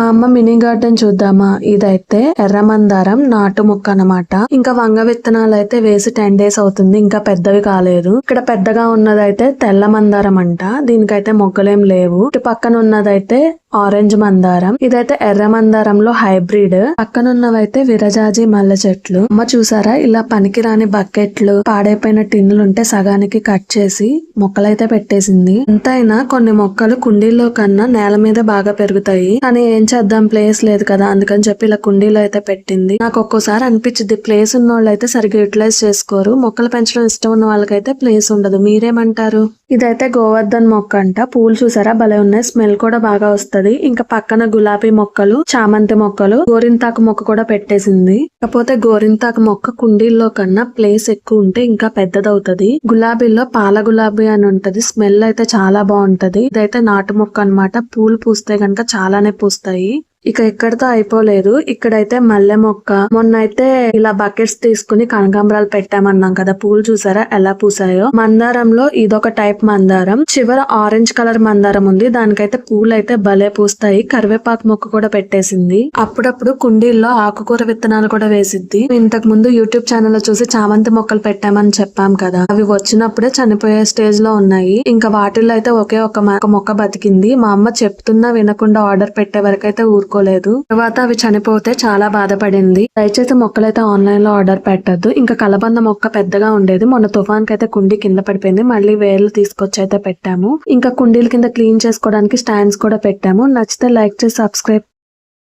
మా అమ్మ mini garden చూద్దామా? ఇదైతే ఎర్ర మందారం నాటు మొక్క అన్నమాట. ఇంకా వంగ విత్తనాలు అయితే వేసి టెన్ డేస్ అవుతుంది ఇంకా పెద్దవి కాలేదు. ఇక్కడ పెద్దగా ఉన్నదైతే తెల్ల మందారం అంట. దీనికైతే మొగ్గలేం లేవు. ఇటు పక్కన ఉన్నదైతే ఆరెంజ్ మందారం. ఇదైతే ఎర్ర మందారంలో హైబ్రిడ్. పక్కనున్నవైతే విరజాజి మల్లె చెట్లు. అమ్మ చూసారా? ఇలా పనికిరాని బకెట్లు పాడైపోయిన టిన్నులు ఉంటే సగానికి కట్ చేసి మొక్కలైతే పెట్టేసింది. ఎంతైనా కొన్ని మొక్కలు కుండీల్లో కన్నా నేల మీద బాగా పెరుగుతాయి. కానీ ఏం చేద్దాం ప్లేస్ లేదు కదా అందుకని చెప్పి ఇలా కుండీలో అయితే పెట్టింది. నాకు ఒక్కోసారి అనిపించింది ప్లేస్ ఉన్న వాళ్ళు అయితే సరిగ్గా యూటిలైజ్ చేసుకోరు. మొక్కలు పెంచడం ఇష్టం ఉన్న వాళ్ళకైతే ప్లేస్ ఉండదు. మీరేమంటారు? ఇదైతే గోవర్ధన్ మొక్క అంట పూలు చూసారా? భలే ఉన్నాయి. స్మెల్ కూడా బాగా వస్తది. ఇంకా పక్కన గులాబీ మొక్కలు చామంతి మొక్కలు గోరింతాకు మొక్క కూడా పెట్టేసింది. కాకపోతే గోరింతాకు మొక్క కుండీల్లో కన్నా ప్లేస్ ఎక్కువ ఉంటే ఇంకా పెద్దదవుతది. గులాబీలో పాల గులాబీ అని ఉంటది. స్మెల్ అయితే చాలా బాగుంటది. ఇదైతే నాటు మొక్క అన్నమాట. పూలు పూస్తే గనక చాలానే పూస్తాయి. ఇక ఇక్కడతో అయిపోలేదు. ఇక్కడైతే మల్లె మొక్క. మొన్న అయితే ఇలా బకెట్స్ తీసుకుని కనకాంబరాలు పెట్టామన్నాం కదా. పూలు చూసారా? ఎలా పూసాయో? మందారంలో ఇదొక టైప్ మందారం. చివర ఆరెంజ్ కలర్ మందారం ఉంది. దానికైతే పూలు అయితే భలే పూస్తాయి. కరివేపాకు మొక్క కూడా పెట్టేసింది. అప్పుడప్పుడు కుండీల్లో ఆకుకూర విత్తనాలు కూడా వేసిద్ది. ఇంతకు ముందు యూట్యూబ్ ఛానల్లో చూసి చామంతి మొక్కలు పెట్టామని చెప్పాం కదా. అవి వచ్చినప్పుడే చనిపోయే స్టేజ్లో ఉన్నాయి. ఇంకా వాటిల్లో అయితే ఒకే ఒక ఒక మొక్క బతికింది. మా అమ్మ చెప్తున్నా వినకుండా ఆర్డర్ పెట్టే వరకు అయితే ఊరుకోలేదు తర్వాత అవి చనిపోతే చాలా బాధపడింది. దయచేసి మొక్కలైతే ఆన్లైన్లో ఆర్డర్ పెట్టద్దు. ఇంకా కలబంద మొక్క పెద్దగా ఉండేది. మొన్న తుఫాన్కి అయితే కుండీ కింద పడిపోయింది. మళ్ళీ వేర్లు తీసుకొచ్చి అయితే పెట్టాము. ఇంకా కుండీల కింద క్లీన్ చేసుకోవడానికి స్టాండ్స్ కూడా పెట్టాము. నచ్చితే లైక్ చేసి సబ్స్క్రైబ్